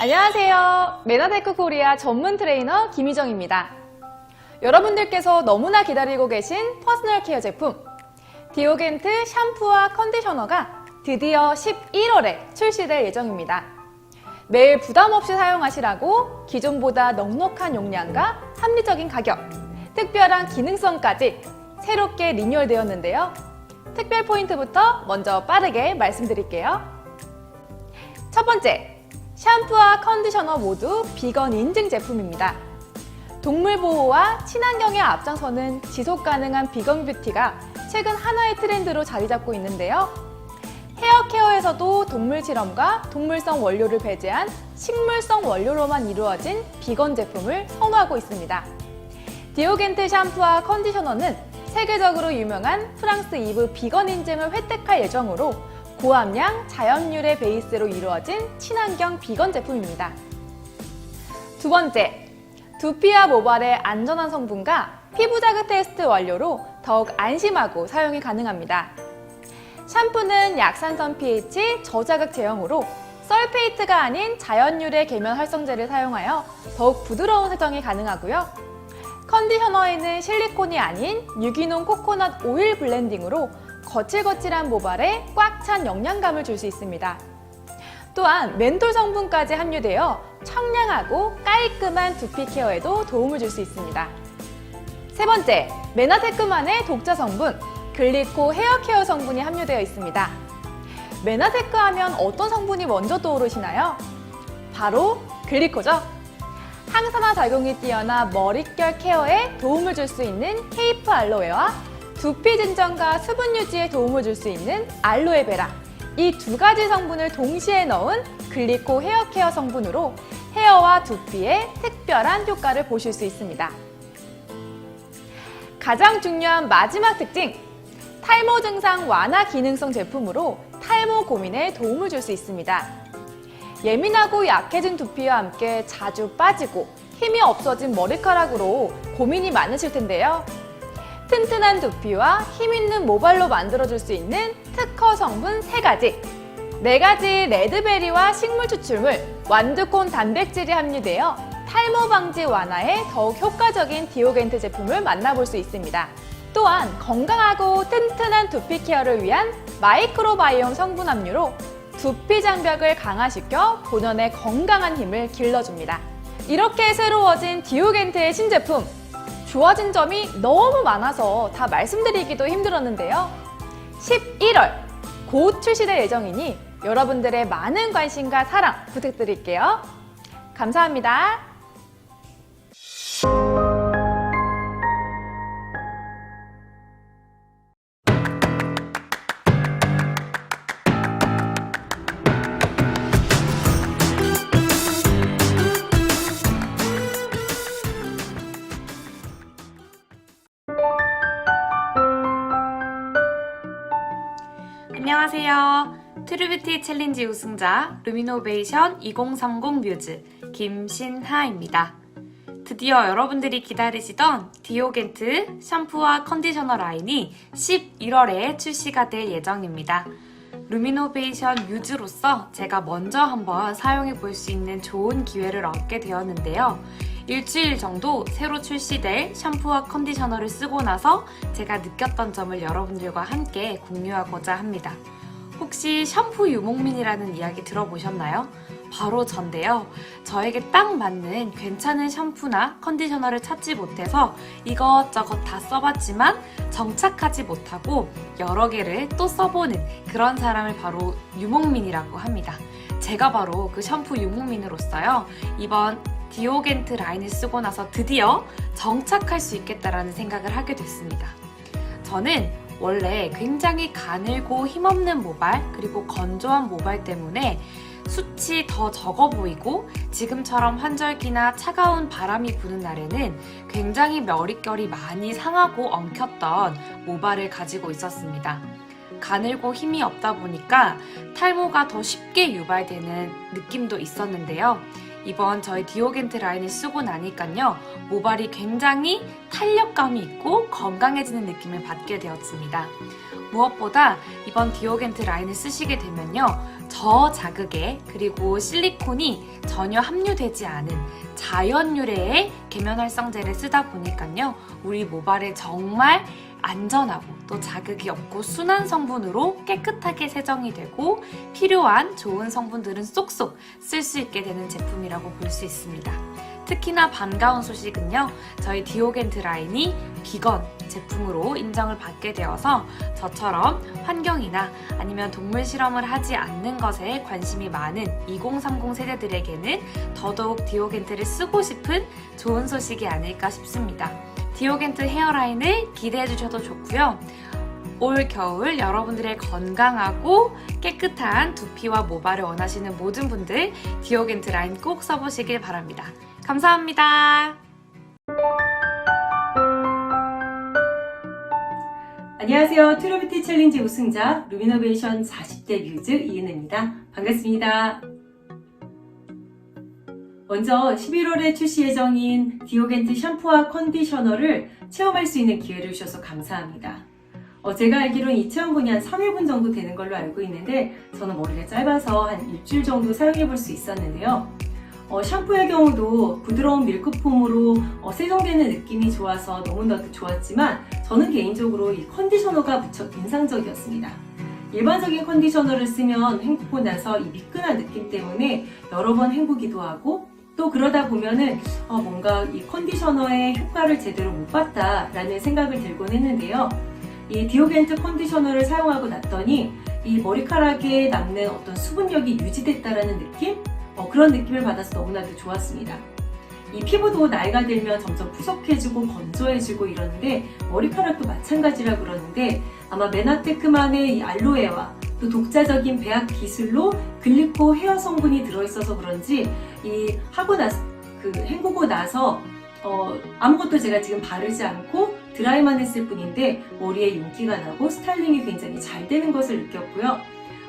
안녕하세요. 메나테크 코리아 전문 트레이너 김희정입니다. 여러분들께서 너무나 기다리고 계신 퍼스널 케어 제품 디오겐트 샴푸와 컨디셔너가 드디어 11월에 출시될 예정입니다. 매일 부담 없이 사용하시라고 기존보다 넉넉한 용량과 합리적인 가격, 특별한 기능성까지 새롭게 리뉴얼되었는데요. 특별 포인트부터 먼저 빠르게 말씀드릴게요. 첫 번째, 샴푸와 컨디셔너 모두 비건 인증 제품입니다. 동물 보호와 친환경에 앞장서는 지속 가능한 비건 뷰티가 최근 하나의 트렌드로 자리 잡고 있는데요. 헤어 케어에서도 동물 실험과 동물성 원료를 배제한 식물성 원료로만 이루어진 비건 제품을 선호하고 있습니다. 디오겐트 샴푸와 컨디셔너는 세계적으로 유명한 프랑스 이브 비건 인증을 획득할 예정으로 고함량 자연유래 베이스로 이루어진 친환경 비건 제품입니다. 두 번째, 두피와 모발의 안전한 성분과 피부 자극 테스트 완료로 더욱 안심하고 사용이 가능합니다. 샴푸는 약산성 pH 저자극 제형으로 설페이트가 아닌 자연유래 계면 활성제를 사용하여 더욱 부드러운 세정이 가능하고요. 컨디셔너에는 실리콘이 아닌 유기농 코코넛 오일 블렌딩으로 거칠거칠한 모발에 꽉 찬 영양감을 줄 수 있습니다. 또한 멘톨 성분까지 함유되어 청량하고 깔끔한 두피 케어에도 도움을 줄 수 있습니다. 세 번째, 메나테크만의 독자 성분, 글리코 헤어 케어 성분이 함유되어 있습니다. 메나테크 하면 어떤 성분이 먼저 떠오르시나요? 바로 글리코죠. 항산화 작용이 뛰어나 머릿결 케어에 도움을 줄 수 있는 케이프 알로에와 두피 진정과 수분 유지에 도움을 줄 수 있는 알로에베라. 이 두 가지 성분을 동시에 넣은 글리코 헤어 케어 성분으로 헤어와 두피에 특별한 효과를 보실 수 있습니다. 가장 중요한 마지막 특징! 탈모 증상 완화 기능성 제품으로 탈모 고민에 도움을 줄 수 있습니다. 예민하고 약해진 두피와 함께 자주 빠지고 힘이 없어진 머리카락으로 고민이 많으실 텐데요. 튼튼한 두피와 힘 있는 모발로 만들어줄 수 있는 특허 성분 3가지. 4가지 레드베리와 식물 추출물, 완두콘 단백질이 함유되어 탈모 방지 완화에 더욱 효과적인 디오겐트 제품을 만나볼 수 있습니다. 또한 건강하고 튼튼한 두피 케어를 위한 마이크로바이옴 성분 함유로 두피 장벽을 강화시켜 본연의 건강한 힘을 길러줍니다. 이렇게 새로워진 디오겐트의 신제품. 좋아진 점이 너무 많아서 다 말씀드리기도 힘들었는데요. 11월 곧 출시될 예정이니 여러분들의 많은 관심과 사랑 부탁드릴게요. 감사합니다. 안녕하세요. 트루뷰티 챌린지 우승자 루미노베이션 2030 뮤즈 김신하입니다. 드디어 여러분들이 기다리시던 디오겐트 샴푸와 컨디셔너 라인이 11월에 출시가 될 예정입니다. 루미노베이션 뮤즈로서 제가 먼저 한번 사용해 볼 수 있는 좋은 기회를 얻게 되었는데요. 일주일 정도 새로 출시될 샴푸와 컨디셔너를 쓰고 나서 제가 느꼈던 점을 여러분들과 함께 공유하고자 합니다. 혹시 샴푸 유목민이라는 이야기 들어보셨나요? 바로 전데요. 저에게 딱 맞는 괜찮은 샴푸나 컨디셔너를 찾지 못해서 이것저것 다 써봤지만 정착하지 못하고 여러 개를 또 써보는 그런 사람을 바로 유목민이라고 합니다. 제가 바로 그 샴푸 유목민으로서요. 이번 디오겐트 라인을 쓰고 나서 드디어 정착할 수 있겠다라는 생각을 하게 됐습니다. 저는 원래 굉장히 가늘고 힘없는 모발 그리고 건조한 모발 때문에 숱이 더 적어 보이고 지금처럼 환절기나 차가운 바람이 부는 날에는 굉장히 머릿결이 많이 상하고 엉켰던 모발을 가지고 있었습니다. 가늘고 힘이 없다 보니까 탈모가 더 쉽게 유발되는 느낌도 있었는데요. 이번 저희 디오겐트 라인을 쓰고 나니까요. 모발이 굉장히 탄력감이 있고 건강해지는 느낌을 받게 되었습니다. 무엇보다 이번 디오겐트 라인을 쓰시게 되면요. 저자극에 그리고 실리콘이 전혀 함유되지 않은 자연 유래의 계면활성제를 쓰다 보니까요. 우리 모발에 정말 안전하고 또 자극이 없고 순한 성분으로 깨끗하게 세정이 되고 필요한 좋은 성분들은 쏙쏙 쓸 수 있게 되는 제품이라고 볼 수 있습니다. 특히나 반가운 소식은요. 저희 디오겐트 라인이 비건 제품으로 인정을 받게 되어서 저처럼 환경이나 아니면 동물 실험을 하지 않는 것에 관심이 많은 2030 세대들에게는 더더욱 디오겐트를 쓰고 싶은 좋은 소식이 아닐까 싶습니다. 디오겐트 헤어라인을 기대해 주셔도 좋고요. 올 겨울 여러분들의 건강하고 깨끗한 두피와 모발을 원하시는 모든 분들 디오겐트 라인 꼭 써보시길 바랍니다. 감사합니다. 안녕하세요. 트루비티 챌린지 우승자 루미노베이션 40대 뮤즈 이은혜입니다. 반갑습니다. 먼저 11월에 출시 예정인 디오겐트 샴푸와 컨디셔너를 체험할 수 있는 기회를 주셔서 감사합니다. 어, 제가 알기로는 이 체험분이 한 3회분 정도 되는 걸로 알고 있는데 저는 머리가 짧아서 한 일주일 정도 사용해 볼 수 있었는데요. 어, 샴푸의 경우도 부드러운 밀크폼으로 어, 세정되는 느낌이 좋아서 너무나도 좋았지만 저는 개인적으로 이 컨디셔너가 무척 인상적이었습니다. 일반적인 컨디셔너를 쓰면 헹구고 나서 이 미끈한 느낌 때문에 여러 번 헹구기도 하고 또 그러다 보면은 어, 뭔가 이 컨디셔너의 효과를 제대로 못 봤다라는 생각을 들곤 했는데요. 이 디오겐트 컨디셔너를 사용하고 났더니 이 머리카락에 남는 어떤 수분력이 유지됐다라는 느낌? 어, 그런 느낌을 받아서 너무나도 좋았습니다. 이 피부도 나이가 들면 점점 푸석해지고 건조해지고 이러는데 머리카락도 마찬가지라 그러는데 아마 메나테크만의 이 알로에와 또 독자적인 배합 기술로 글리코 헤어 성분이 들어있어서 그런지 이 하고 나서 그 헹구고 나서 어, 아무것도 제가 지금 바르지 않고 드라이만 했을 뿐인데 머리에 윤기가 나고 스타일링이 굉장히 잘 되는 것을 느꼈고요.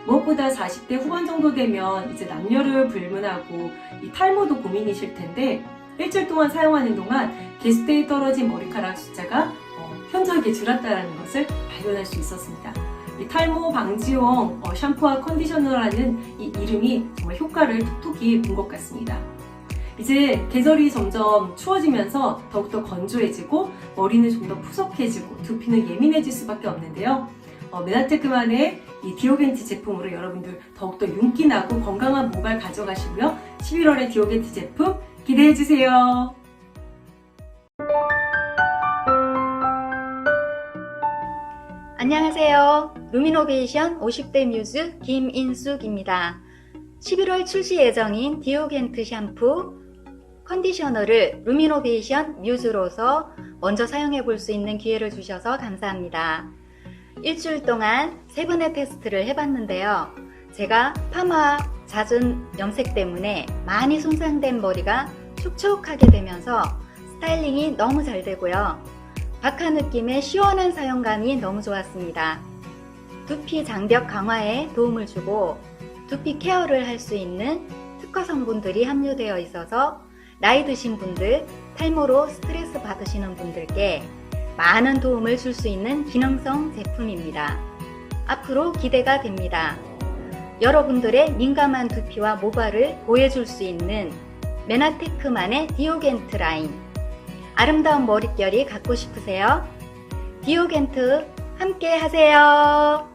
무엇보다 40대 후반 정도 되면 이제 남녀를 불문하고 이 탈모도 고민이실 텐데 일주일 동안 사용하는 동안 개수대에 떨어진 머리카락 숫자가 어, 현저하게 줄었다는 것을 발견할 수 있었습니다. 이 탈모 방지용 어, 샴푸와 컨디셔너라는 이 이름이 정말 효과를 톡톡히 본 것 같습니다. 이제 계절이 점점 추워지면서 더욱더 건조해지고 머리는 좀 더 푸석해지고 두피는 예민해질 수밖에 없는데요. 어, 메나테크만의 이 디오겐트 제품으로 여러분들 더욱더 윤기 나고 건강한 모발 가져가시고요. 11월에 디오겐트 제품 기대해 주세요. 안녕하세요. 루미노베이션 50대 뮤즈 김인숙입니다. 11월 출시 예정인 디오겐트 샴푸, 컨디셔너를 루미노베이션 뮤즈로서 먼저 사용해 볼 수 있는 기회를 주셔서 감사합니다. 일주일 동안 세 번의 테스트를 해봤는데요. 제가 파마 잦은 염색 때문에 많이 손상된 머리가 촉촉하게 되면서 스타일링이 너무 잘 되고요. 박하 느낌의 시원한 사용감이 너무 좋았습니다. 두피 장벽 강화에 도움을 주고 두피 케어를 할 수 있는 특화 성분들이 함유되어 있어서 나이 드신 분들, 탈모로 스트레스 받으시는 분들께 많은 도움을 줄 수 있는 기능성 제품입니다. 앞으로 기대가 됩니다. 여러분들의 민감한 두피와 모발을 보호해줄 수 있는 메나테크만의 디오겐트 라인. 아름다운 머릿결이 갖고 싶으세요? 디오겐트 함께 하세요.